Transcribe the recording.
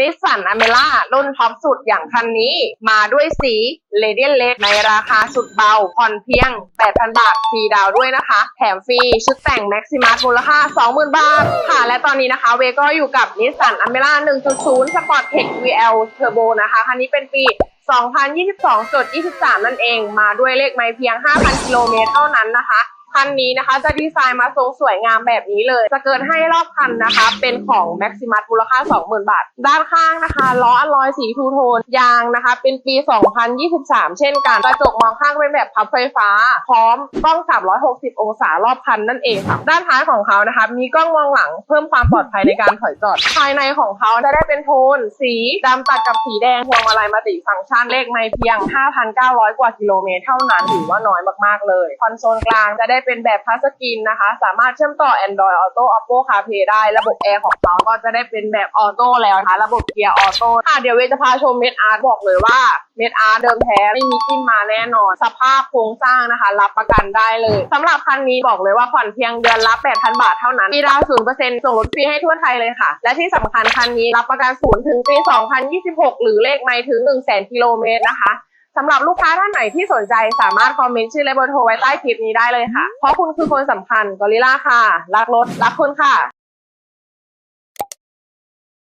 นิสสันอเมล่ารุ่นท็อปสุดอย่างคันนี้ มาด้วยสีเลเดียนเล็กในราคาสุดเบา ผ่อนเพียง 8,000 บาทฟรีดาวด้วยนะคะ แถมฟรีชุดแต่งแม็กซิมัสมูลค่า 20,000 บาท ค่ะ และตอนนี้นะคะ เวก็อยู่กับนิสสันอเมล่า1.0 Sport Tech VL Turbo นะคะ คันนี้เป็นปี2022.23 นั่นเอง มาด้วยเลขไม้เพียง 5,000 กิโลเมตรเท่านั้นนะคะ คันนี้นะคะจะดีไซน์มาทรงสวยงามแบบนี้เลย จะเกิดให้รอบคันนะคะ เป็นของ Maximus มูลค่า 20,000 บาท ด้านข้างนะคะล้ออลลอยสีทูโทน ยางนะคะ เป็นปี 2023 เช่นกัน กระจกมองข้างเป็นแบบพับไฟฟ้า พร้อมกล้อง 360 องศารอบคันนั่นเองค่ะ ด้านท้ายของเขานะคะ มีกล้องมองหลังเพิ่มความปลอดภัยในการถอยจอด ภายในของเขาจะได้เป็นโทน สีดำตัดกับสีแดงพวงมาลัยมัลติฟังก์ชันเลขไม่เพียง 5,900 กว่ากิโลเมตรเท่านั้นถือว่าน้อยมากๆเลย คอนโซลกลางจะได้เป็นแบบทัสกรีนนะคะ สามารถเชื่อมต่อ Android Auto Oppo CarPlay ได้ระบบแอร์ของเขาก็จะได้เป็นแบบออโต้แล้วนะคะ ระบบเกียร์ออโต้ค่ะเดี๋ยวเวจะพาชมเมดอาร์ตบอกเลยว่าเมดอาร์ตเดิมแท้ไม่มีจิ้มมาแน่นอน สภาพโครงสร้างนะคะ รับประกันได้เลยสำหรับคันนี้บอกเลยว่าผ่อนเพียงเดือนละ 8,000 บาทเท่านั้นมีดาวศูนย์เปอร์เซ็นต์ส่งรถฟรีให้ทั่วไทยเลยค่ะ และที่สำคัญคันนี้รับประกันศูนย์ถึงปี 2026 หรือเลขไม่ถึง 1 0 0 0 0 0กิโลเมตรนะคะ สำหรับลูกค้าท่านไหนที่สนใจสามารถคอมเมนต์ชื่อและเบอร์โทรไว้ใต้คลิปนี้ได้เลยค่ะ เพราะคุณคือคนสำคัญกอริล่าค่ะ รักรถ รักคุณค่ะ